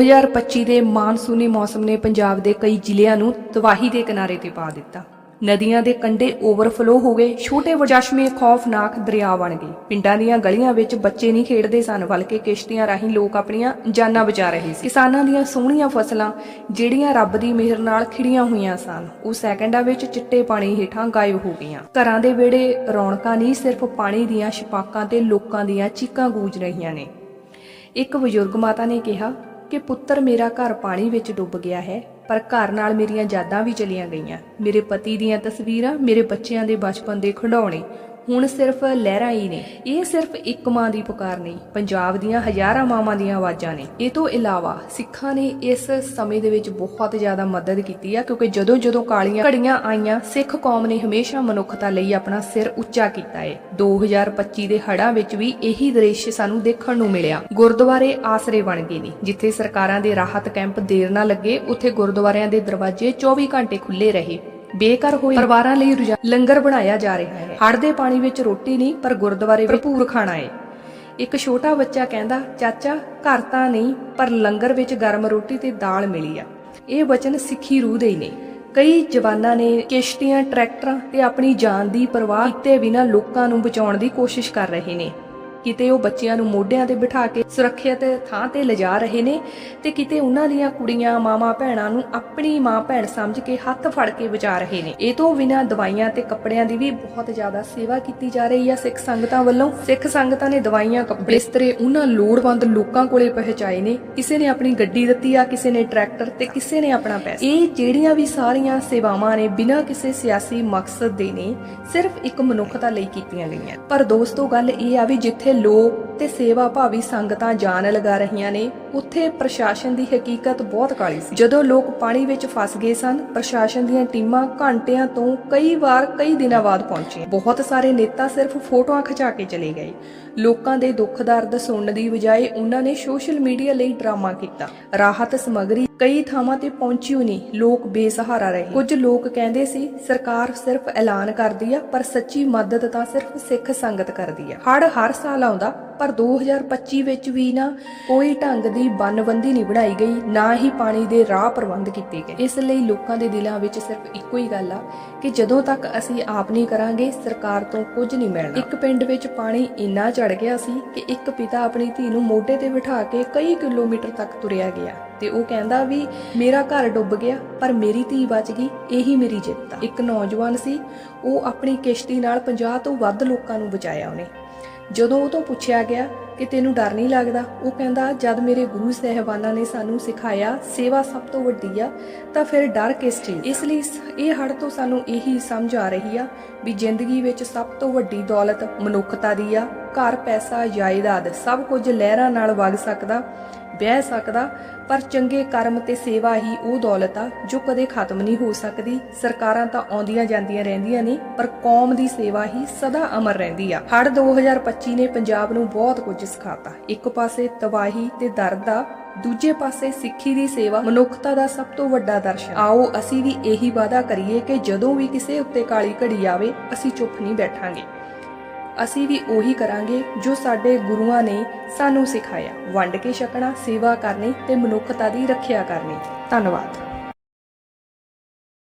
2025 ਦੇ ਮਾਨਸੂਨੀ ਮੌਸਮ ਨੇ ਪੰਜਾਬ ਦੇ ਕਈ ਜ਼ਿਲ੍ਹਿਆਂ ਨੂੰ ਤਬਾਹੀ ਦੇ ਕਿਨਾਰੇ ਤੇ ਪਾ ਦਿੱਤਾ। ਨਦੀਆਂ ਦੇ ਕੰਢੇ ਓਵਰਫਲੋ ਹੋ ਗਏ, ਛੋਟੇ ਵਜਸ਼ਮੇ ਖੌਫਨਾਕ ਦਰਿਆ ਬਣ ਗਏ। ਪਿੰਡਾਂ ਦੀਆਂ ਗਲੀਆਂ ਵਿੱਚ ਬੱਚੇ ਨਹੀਂ ਖੇਡਦੇ ਸਨ, ਬਲਕਿ ਕਿਸ਼ਤੀਆਂ ਰਾਹੀਂ ਲੋਕ ਆਪਣੀਆਂ ਜਾਨਾਂ ਬਚਾ ਰਹੇ ਸੀ। ਕਿਸਾਨਾਂ ਦੀਆਂ ਸੋਹਣੀਆਂ ਫਸਲਾਂ, ਜਿਹੜੀਆਂ ਰੱਬ ਦੀ ਮਿਹਰ ਨਾਲ ਖਿੜੀਆਂ ਹੋਈਆਂ ਸਨ, ਉਹ ਸੈਕਿੰਡਾਂ ਵਿੱਚ ਚਿੱਟੇ ਪਾਣੀ ਹੇਠਾਂ ਗਾਇਬ ਹੋ ਗਈਆਂ। ਘਰਾਂ ਦੇ ਵਿਹੜੇ, ਰੌਣਕਾਂ ਨਹੀਂ, ਸਿਰਫ ਪਾਣੀ ਦੀਆਂ ਛਪਾਕਾਂ ਤੇ ਲੋਕਾਂ ਦੀਆਂ ਚੀਕਾਂ ਗੂੰਜ ਰਹੀਆਂ ਨੇ। ਇੱਕ ਬਜ਼ੁਰਗ ਮਾਤਾ ਨੇ ਕਿਹਾ ਕਿ ਪੁੱਤਰ ਮੇਰਾ ਘਰ ਪਾਣੀ ਵਿੱਚ ਡੁੱਬ ਗਿਆ ਹੈ, ਪਰ ਘਰ ਨਾਲ ਮੇਰੀਆਂ ਯਾਦਾਂ ਵੀ ਚਲੀਆਂ ਗਈਆਂ। ਮੇਰੇ ਪਤੀ ਦੀਆਂ ਤਸਵੀਰਾਂ ਮੇਰੇ ਬੱਚਿਆਂ ਦੇ ਬਚਪਨ ਦੇ ਖਿਡੌਣੇ ਹੁਣ ਸਿਰਫ ਲਹਿਰਾਂ ਹੀ ਨੇ। ਇਹ ਸਿਰਫ ਇੱਕ ਮਾਂ ਦੀ ਪੁਕਾਰ ਨਹੀਂ, ਪੰਜਾਬ ਦੀਆਂ ਹਜ਼ਾਰਾਂ ਮਾਵਾਂ ਦੀਆਂ ਆਵਾਜ਼ਾਂ ਨੇ। ਇਹ ਤੋਂ ਇਲਾਵਾ ਸਿੱਖਾਂ ਨੇ ਇਸ ਸਮੇਂ ਦੇ ਵਿੱਚ ਬਹੁਤ ਜ਼ਿਆਦਾ ਮਦਦ ਕੀਤੀ ਆ, ਕਿਉਂਕਿ ਜਦੋਂ ਜਦੋਂ ਕਾਲੀਆਂ ਘੜੀਆਂ ਆਈਆਂ, ਸਿੱਖ ਕੌਮ ਨੇ ਹਮੇਸ਼ਾ ਮਨੁੱਖਤਾ ਲਈ ਆਪਣਾ ਸਿਰ ਉੱਚਾ ਕੀਤਾ ਹੈ 2025 ਦੇ ਹੜ੍ਹਾਂ ਵਿੱਚ ਵੀ ਇਹੀ ਦ੍ਰਿਸ਼ ਸਾਨੂੰ ਦੇਖਣ ਨੂੰ ਮਿਲਿਆ। ਗੁਰਦੁਆਰੇ ਆਸਰੇ ਬਣ ਗਏ ਨੇ। ਜਿੱਥੇ ਸਰਕਾਰਾਂ ਦੇ ਰਾਹਤ ਕੈਂਪ ਦੇਰ ਨਾ ਲੱਗੇ, ਉੱਥੇ ਗੁਰਦੁਆਰਿਆਂ ਦੇ ਦਰਵਾਜ਼ੇ 24 ਘੰਟੇ ਖੁੱਲੇ ਰਹੇ। ਬੇਘਰ ਹੋਏ ਪਰਿਵਾਰਾਂ ਲਈ ਲੰਗਰ ਬਣਾਇਆ ਜਾ ਰਿਹਾ ਹੈ। ਹੜ੍ਹ ਦੇ ਪਾਣੀ ਵਿੱਚ ਰੋਟੀ ਨਹੀਂ, ਪਰ ਗੁਰਦੁਆਰੇ ਭਰਪੂਰ ਖਾਣਾ ਹੈ। ਇੱਕ ਛੋਟਾ ਬੱਚਾ ਕਹਿੰਦਾ, ਚਾਚਾ, ਘਰ ਤਾਂ ਨਹੀਂ, ਪਰ ਲੰਗਰ ਵਿੱਚ ਗਰਮ ਰੋਟੀ ਤੇ ਦਾਲ ਮਿਲੀ ਆ। ਇਹ ਵਚਨ ਸਿੱਖੀ ਰੂਹ ਦੇ ਹੀ ਨੇ। ਕਈ ਜਵਾਨਾਂ ਨੇ ਕਿਸ਼ਤੀਆਂ, ਟਰੈਕਟਰਾਂ ਤੇ ਆਪਣੀ ਜਾਨ ਦੀ ਪਰਵਾਹ ਕੀਤੇ ਬਿਨਾਂ ਲੋਕਾਂ ਨੂੰ ਬਚਾਉਣ ਦੀ ਕੋਸ਼ਿਸ਼ ਕਰ ਰਹੇ ਨੇ। ਕਿਤੇ ਉਹ ਬੱਚਿਆਂ ਨੂੰ ਮੋਢਿਆਂ ਤੇ ਬਿਠਾ ਕੇ ਸੁਰੱਖਿਅਤ ਥਾਂ ਤੇ ਲਿਜਾ ਰਹੇ ਨੇ ਤੇ ਕਿਤੇ ਉਹਨਾਂ ਦੀਆਂ ਕੁੜੀਆਂ ਮਾਮਾ ਭੈਣਾਂ ਨੂੰ ਆਪਣੀ ਮਾਂ, ਭੈਣ ਸਮਝ ਕੇ ਹੱਥ ਫੜ ਕੇ ਬਚਾ ਰਹੇ ਨੇ। ਇਹ ਤੋਂ ਬਿਨਾਂ ਦਵਾਈਆਂ ਤੇ ਕੱਪੜਿਆਂ ਦੀ ਵੀ ਬਹੁਤ ਜ਼ਿਆਦਾ ਸੇਵਾ ਕੀਤੀ ਜਾ ਰਹੀ ਹੈ ਸਿੱਖ ਸੰਗਤਾਂ ਵੱਲੋਂ। ਸਿੱਖ ਸੰਗਤਾਂ ਨੇ ਦਵਾਈਆਂ, ਕੱਪੜੇ ਬਿਸਤਰੇ ਉਹਨਾਂ ਲੋੜਵੰਦ ਲੋਕਾਂ ਕੋਲੇ ਪਹੁੰਚਾਏ ਨੇ। ਕਿਸੇ ਨੇ ਆਪਣੀ ਗੱਡੀ ਦਿੱਤੀ ਆ, ਕਿਸੇ ਨੇ ਟਰੈਕਟਰ ਤੇ ਕਿਸੇ ਨੇ ਆਪਣਾ ਪੈਸਾ। ਇਹ ਜਿਹੜੀਆਂ ਵੀ ਸਾਰੀਆਂ ਸੇਵਾਵਾਂ ਨੇ ਬਿਨਾਂ ਕਿਸੇ ਸਿਆਸੀ ਮਕਸਦ ਦੇ ਨੇ, ਸਿਰਫ ਇੱਕ ਮਨੁੱਖਤਾ ਲਈ ਕੀਤੀਆਂ ਗਈਆਂ। ਪਰ ਦੋਸਤੋ, ਗੱਲ ਇਹ ਆ ਵੀ ਜਿੱਥੇ ਲੋਕ ਤੇ ਸੇਵਾ ਭਾਵੀ ਸੰਗਤਾਂ ਜਾਨ ਲਗਾ ਰਹੀਆਂ ਨੇ, ਉੱਥੇ ਪ੍ਰਸ਼ਾਸਨ ਦੀ ਹਕੀਕਤ ਬਹੁਤ ਕਾਲੀ ਸੀ। ਜਦੋਂ ਲੋਕ ਪਾਣੀ ਵਿੱਚ ਫਸ ਗਏ ਸਨ, ਪ੍ਰਸ਼ਾਸਨ ਦੀਆਂ ਟੀਮਾਂ ਘੰਟਿਆਂ ਤੋਂ ਕਈ ਵਾਰ ਕਈ ਦਿਨਾਂ ਬਾਅਦ ਪਹੁੰਚੀਆਂ। ਬਹੁਤ ਸਾਰੇ ਨੇਤਾ ਸਿਰਫ ਫੋਟੋਆਂ ਖਿਚਾ ਕੇ ਚਲੇ ਗਏ। ਲੋਕਾਂ ਦੇ ਦੁੱਖ ਦਰਦ ਸੁਣਨ ਦੀ ਬਜਾਏ ਉਹਨਾਂ ਨੇ ਸੋਸ਼ਲ ਮੀਡੀਆ ਲਈ ਡਰਾਮਾ ਕੀਤਾ। ਰਾਹਤ ਸਮਗਰੀ ਕਈ ਥਾਵਾਂ ਤੇ ਪਹੁੰਚੀ ਹੋਈ ਨਹੀਂ ਲੋਕ ਬੇਸਹਾਰਾ ਰਹੇ। ਕੁਝ ਲੋਕ ਕਹਿੰਦੇ ਸੀ, ਸਰਕਾਰ ਸਿਰਫ ਐਲਾਨ ਕਰਦੀ ਆ, ਪਰ ਸੱਚੀ ਮਦਦ ਤਾਂ ਸਿਰਫ ਸਿੱਖ ਸੰਗਤ ਕਰਦੀ ਆ। ਹੜ ਹਰ ਸਾਲ ਆਉਂਦਾ ਪਰ 2025 ਵਿੱਚ ਵੀ ਨਾ ਕੋਈ ਢੰਗ ਦੀ ਬੰਨਬੰਦੀ ਨਹੀਂ ਬਣਾਈ ਗਈ, ਨਾ ਹੀ ਪਾਣੀ ਦੇ ਰਾਹ ਪ੍ਰਬੰਧ ਕੀਤੇ ਗਏ। ਇਸ ਲਈ ਲੋਕਾਂ ਦੇ ਦਿਲਾਂ ਵਿੱਚ ਸਿਰਫ ਇੱਕੋ ਹੀ ਗੱਲ ਆ ਕਿ ਜਦੋਂ ਤੱਕ ਅਸੀਂ ਆਪ ਨਹੀਂ ਕਰਾਂਗੇ, ਸਰਕਾਰ ਤੋਂ ਕੁਝ ਨਹੀਂ ਮਿਲਣਾ। ਇੱਕ ਪਿੰਡ ਵਿੱਚ ਪਾਣੀ ਇੰਨਾ ਚੜ ਗਿਆ ਸੀ ਕਿ ਇੱਕ ਪਿਤਾ ਆਪਣੀ ਧੀ ਨੂੰ ਮੋਢੇ ਤੇ ਬਿਠਾ ਕੇ ਕਈ ਕਿਲੋਮੀਟਰ ਤੱਕ ਤੁਰਿਆ ਗਿਆ ਤੇ ਉਹ ਕਹਿੰਦਾ ਵੀ, ਮੇਰਾ ਘਰ ਡੁੱਬ ਗਿਆ, ਪਰ ਮੇਰੀ ਧੀ ਬਚ ਗਈ, ਇਹੀ ਮੇਰੀ ਜਿੱਤ ਆ। ਇੱਕ ਨੌਜਵਾਨ ਸੀ, ਉਹ ਆਪਣੀ ਕਿਸ਼ਤੀ ਨਾਲ 50 ਤੋਂ ਵੱਧ ਲੋਕਾਂ ਨੂੰ ਬਚਾਇਆ ਉਹਨੇ। ਜਦੋਂ ਉਹ ਤੋਂ ਪੁੱਛਿਆ ਗਿਆ ਕਿ ਤੈਨੂੰ ਡਰ ਨਹੀਂ ਲੱਗਦਾ? ਉਹ ਕਹਿੰਦਾ, ਜਦ ਮੇਰੇ ਗੁਰੂ ਸਹਿਬਾਨਾਂ ਨੇ ਸਾਨੂੰ ਸਿਖਾਇਆ ਸੇਵਾ ਸਭ ਤੋਂ ਵੱਡੀ ਆ, ਤਾਂ ਫਿਰ ਡਰ ਕਿਸ ਚੀਜ਼? ਇਸ ਲਈ ਇਹ ਹੜ ਤੋਂ ਸਾਨੂੰ ਇਹੀ ਸਮਝ ਆ ਰਹੀ ਆ ਵੀ ਜ਼ਿੰਦਗੀ ਵਿੱਚ ਸਭ ਤੋਂ ਵੱਡੀ ਦੌਲਤ ਮਨੁੱਖਤਾ ਦੀ ਆ। ਘਰ, ਪੈਸਾ, ਜਾਇਦਾਦ ਸਭ ਕੁਝ ਲਹਿਰਾਂ ਨਾਲ ਵਗ ਸਕਦਾ ਬਹਿ ਸਕਦਾ, ਪਰ ਚੰਗੇ ਕਰਮ ਤੇ ਸੇਵਾ ਹੀ ਉਹ ਦੌਲਤ ਆ ਜੋ ਕਦੇ ਖਤਮ ਨਹੀਂ ਹੋ ਸਕਦੀ। ਸਰਕਾਰਾਂ ਤਾਂ ਆਉਂਦੀਆਂ ਜਾਂਦੀਆਂ ਰਹਿੰਦੀਆਂ ਨੇ, ਪਰ ਕੌਮ ਦੀ ਸੇਵਾ ਹੀ ਸਦਾ ਅਮਰ ਰਹਿੰਦੀ ਆ। ਹੜ 2025 ਨੇ ਪੰਜਾਬ ਨੂੰ ਬਹੁਤ ਕੁਝ ਸਿਖਾਤਾ ਇੱਕ ਪਾਸੇ ਤਬਾਹੀ ਤੇ ਦਰਦ ਆ ਦੂਜੇ ਪਾਸੇ ਸਿੱਖੀ ਦੀ ਸੇਵਾ ਮਨੁੱਖਤਾ ਦਾ ਸਭ ਤੋਂ ਵੱਡਾ ਦਰਸ਼ਨ ਆਓ ਅਸੀਂ ਵੀ ਇਹੀ ਵਾਅਦਾ ਕਰੀਏ ਕਿ ਜਦੋਂ ਵੀ ਕਿਸੇ ਉੱਤੇ ਕਾਲੀ ਘੜੀ ਆਵੇ, ਅਸੀਂ ਚੁੱਪ ਨਹੀਂ ਬੈਠਾਂਗੇ। ਅਸੀਂ ਵੀ ਉਹੀ ਕਰਾਂਗੇ ਜੋ ਸਾਡੇ ਗੁਰੂਆਂ ਨੇ ਸਾਨੂੰ ਸਿਖਾਇਆ। ਵੰਡ ਕੇ ਛਕਣਾ, ਸੇਵਾ ਕਰਨੀ ਤੇ ਮਨੁੱਖਤਾ ਦੀ ਰੱਖਿਆ ਕਰਨੀ। ਧੰਨਵਾਦ।